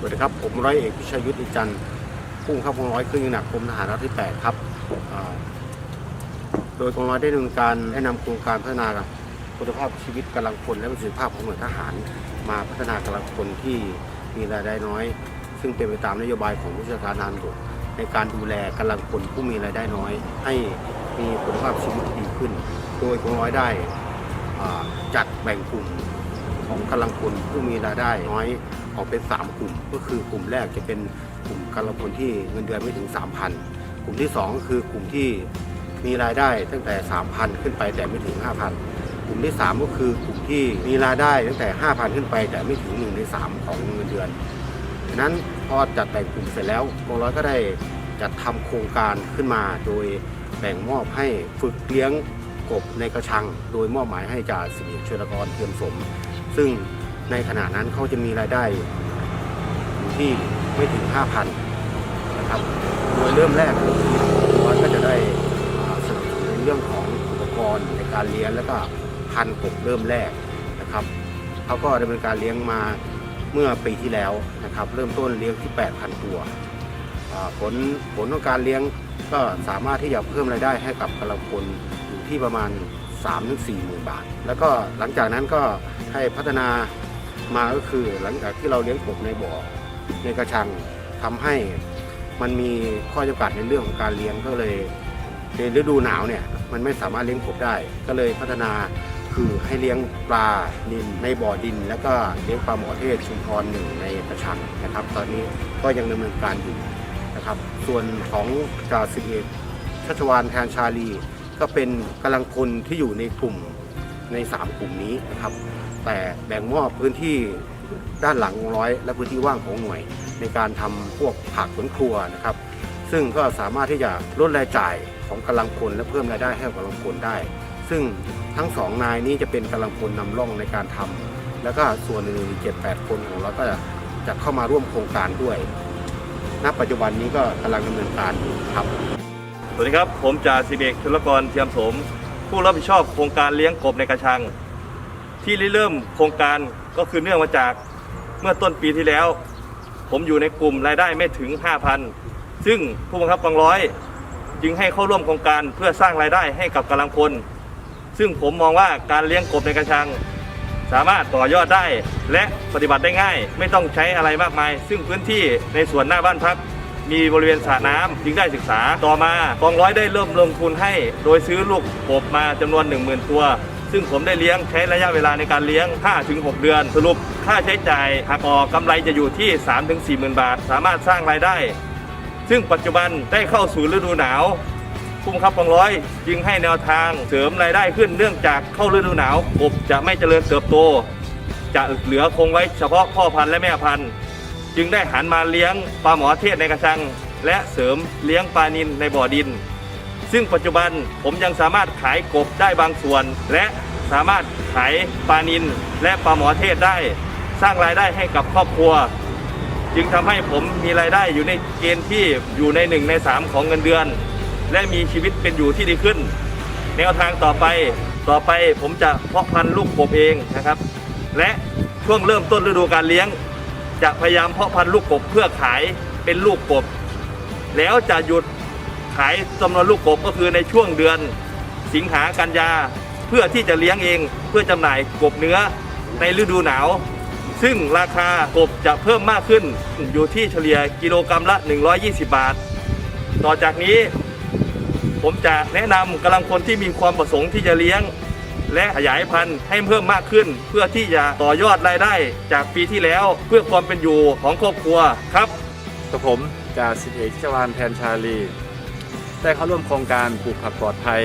สวัสดีครับ ผมร้อยเอกพิชัยยุทธอิจันทร์ผู้บังคับกองร้อยเครื่องยิงหนักกรมทหารราบที่ 8 ครับ โดยกองร้อยได้ดำเนินการได้นำโครงการพัฒนาคุณภาพชีวิตกำลังพลและประสิทธิภาพของหน่วยทหาร มาพัฒนากำลังพลที่มีรายได้น้อย ซึ่งเป็นไปตามนโยบายของผู้จัดการทหารบกในการดูแลกำลังพลผู้มีรายได้น้อย ให้มีคุณภาพชีวิตดีขึ้น โดยกองร้อยได้จัดแบ่งกลุ่ม ของกำลังพลผู้มีรายได้น้อยออกเป็น 3 กลุ่ม ก็คือกลุ่มแรกจะเป็นกลุ่มกำลังพลที่เงินเดือนไม่ถึง 3,000 กลุ่มที่2ก็คือกลุ่มที่มีรายได้ตั้งแต่ 3,000 ขึ้นไปแต่ไม่ถึง 5,000 กลุ่มที่ 3 ก็คือกลุ่มที่มีรายได้ตั้งแต่ 5,000 ขึ้นไปแต่ไม่ถึง1ใน3 ของเงินเดือนฉะนั้นพอจัดแบ่งกลุ่มเสร็จแล้วกองร้อยก็ได้จัดทำโครงการขึ้นมาโดยแบ่งมอบให้ฝึกเลี้ยงกบในกระชัง โดยมอบหมายให้จ่าสิบเอกชลกรเทียมสม ซึ่งในขณะนั้นเขาจะมีรายได้อยู่ที่ไม่ถึง 5,000นะครับโดยเริ่มแรกร้อยก็จะได้สนับสนุนเรื่องของอุปกรณ์ในการเลี้ยงแล้วก็พันกบเริ่มแรกนะครับเขาก็ดำเนินการเลี้ยงมาเมื่อปีที่แล้วนะครับ เริ่มต้นเลี้ยงที่ 8,000 ตัวผลผลของการเลี้ยงก็สามารถที่จะเพิ่มรายได้ให้กับกำลังพลอยู่ที่ประมาณ 3-4ถึง4หมื่นบาท แล้วก็หลังจากนั้นก็ให้พัฒนามาก็คือหลังจากที่เราเลี้ยงกบในบ่อในกระชังทำให้มันมีข้อจำกัดในเรื่องของการเลี้ยงก็เลยในฤดูหนาวเนี่ยมันไม่สามารถเลี้ยงกบได้ ก็เลยพัฒนาคือให้เลี้ยงปลานินในบ่อดิน แล้วก็เลี้ยงปลาหมอเทศชุมพรหนึ่งในกระชังนะครับ ตอนนี้ก็ยังดำเนินการอยู่นะครับ ส่วนของจ่าสิบเอกชัชวานแทนชาลี ก็เป็นกำลังพลที่อยู่ในกลุ่มใน 3 กลุ่มนี้นะครับ แต่แบ่งมอบพื้นที่ด้านหลังร้อย และพื้นที่ว่างของหน่วย ในการทำพวกผักสวนครัวนะครับ ซึ่งก็สามารถที่จะลดรายจ่ายของกำลังพลและเพิ่มรายได้ให้กับกำลังพลได้ ซึ่งทั้งสองนายนี้จะเป็นกำลังพลนำร่องในการทำแล้วก็ส่วนอื่นเจ็ดแปดคนของเราก็จะจะเข้ามาร่วมโครงการด้วยณปัจจุบันนี้ก็กำลังดำเนินการอยู่ครับ วัสดีครับ ผมจ่าสิบเอกชุลกรเทียมสม ผู้รับผิดชอบโครงการเลี้ยงกบในกระชัง ที่ริเริ่มโครงการก็คือเนื่องมาจากเมื่อต้นปีที่แล้ว ผมอยู่ในกลุ่มรายได้ไม่ถึง 5,000 ซึ่งผู้บังคับกองร้อย จึงให้เข้าร่วมโครงการเพื่อสร้างรายได้ให้กับกำลังพล ซึ่งผมมองว่าการเลี้ยงกบในกระชัง สามารถต่อยอดได้และปฏิบัติได้ง่าย ไม่ต้องใช้อะไรมากมาย ซึ่งพื้นที่ในส่วนหน้าบ้านพัก มีบริเวณสระน้ำจึงได้ศึกษาต่อมากองร้อยได้เริ่มลงทุนให้ โดยซื้อลูกกบมาจำนวน 10,000 ตัว ซึ่งผมได้เลี้ยงใช้ระยะเวลาในการเลี้ยง 5-6 เดือน สรุปค่าใช้จ่ายหักออกกำไรจะอยู่ที่ 3-4หมื่นบาท สามารถสร้างรายได้ ซึ่งปัจจุบันได้เข้าสู่ฤดูหนาวผู้บังคับกองร้อยจึงให้แนวทางเสริมรายได้ขึ้นเนื่องจากเข้าฤดูหนาวกบจะไม่เจริญเติบโต จะเหลือคงไว้เฉพาะพ่อพันธุ์และแม่พันธุ์ จึงได้หันมาเลี้ยงปลาหมอเทศในกระชัง และเสริมเลี้ยงปลานินในบ่อดิน ซึ่งปัจจุบันผมยังสามารถขายกบได้บางส่วน และสามารถขายปลานินและปลาหมอเทศได้ สร้างรายได้ให้กับครอบครัว จึงทำให้ผมมีรายได้อยู่ในเกณฑ์ที่อยู่ในหนึ่งในสามของเงินเดือน และมีชีวิตเป็นอยู่ที่ดีขึ้น แนวทางต่อไปต่อไปผมจะเพาะพันธุ์ลูกกบเองนะครับ และช่วงเริ่มต้นฤดูการเลี้ยง จะพยายามเพาะพันธุ์ลูกกบเพื่อขายเป็นลูกกบ แล้วจะหยุดขายจำนวนลูกกบก็คือในช่วงเดือนสิงหากันยา เพื่อที่จะเลี้ยงเองเพื่อจำหน่ายกบเนื้อในฤดูหนาว ซึ่งราคากบจะเพิ่มมากขึ้นอยู่ที่เฉลี่ยกิโลกรรัมละ 120 บาท ต่อจากนี้ ผมจะแนะนำกำลังคนที่มีความประสงค์ที่จะเลี้ยง และขยายพันธุ์ให้เพิ่มมากขึ้น เพื่อที่จะต่อยอดรายได้จากปีที่แล้ว เพื่อความเป็นอยู่ของครอบครัวครับกับผมจ่าสิบเอกชวานแทนชาลีได้เข้าร่วมโครงการปลูกผักปลอดภัย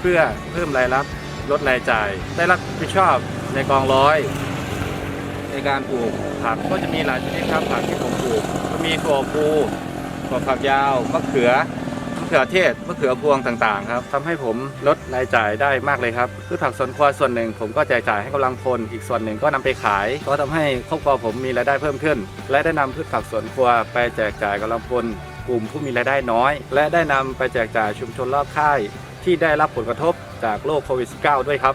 เพื่อเพิ่มรายรับลดรายจ่าย ได้รับผิดชอบในกองร้อย ในการปลูกผักก็จะมีหลายชนิดครับผักที่ผมปลูกก็มีถั่วพูถั่วฝักยาวมะเขือะเขือเทศมะเขือพวงต่างๆครับทำให้ผมลดรายจ่ายได้มากเลยครับพืชผักสวนครัวส่วนหนึ่ง ผมก็แจกจ่ายให้กำลังพลอีกส่วนหนึ่งก็นำไปขาย ก็ทำให้ครอบครัวผมมีรายได้เพิ่มขึ้น และได้นำพืชผักสวนครัวไปแจกจ่ายกำลังพลกลุ่มผู้มีรายได้น้อย และได้นำไปแจกจ่ายชุมชนรอบค่าย ที่ได้รับผลกระทบจากโรคโควิด -19 ด้วยครับ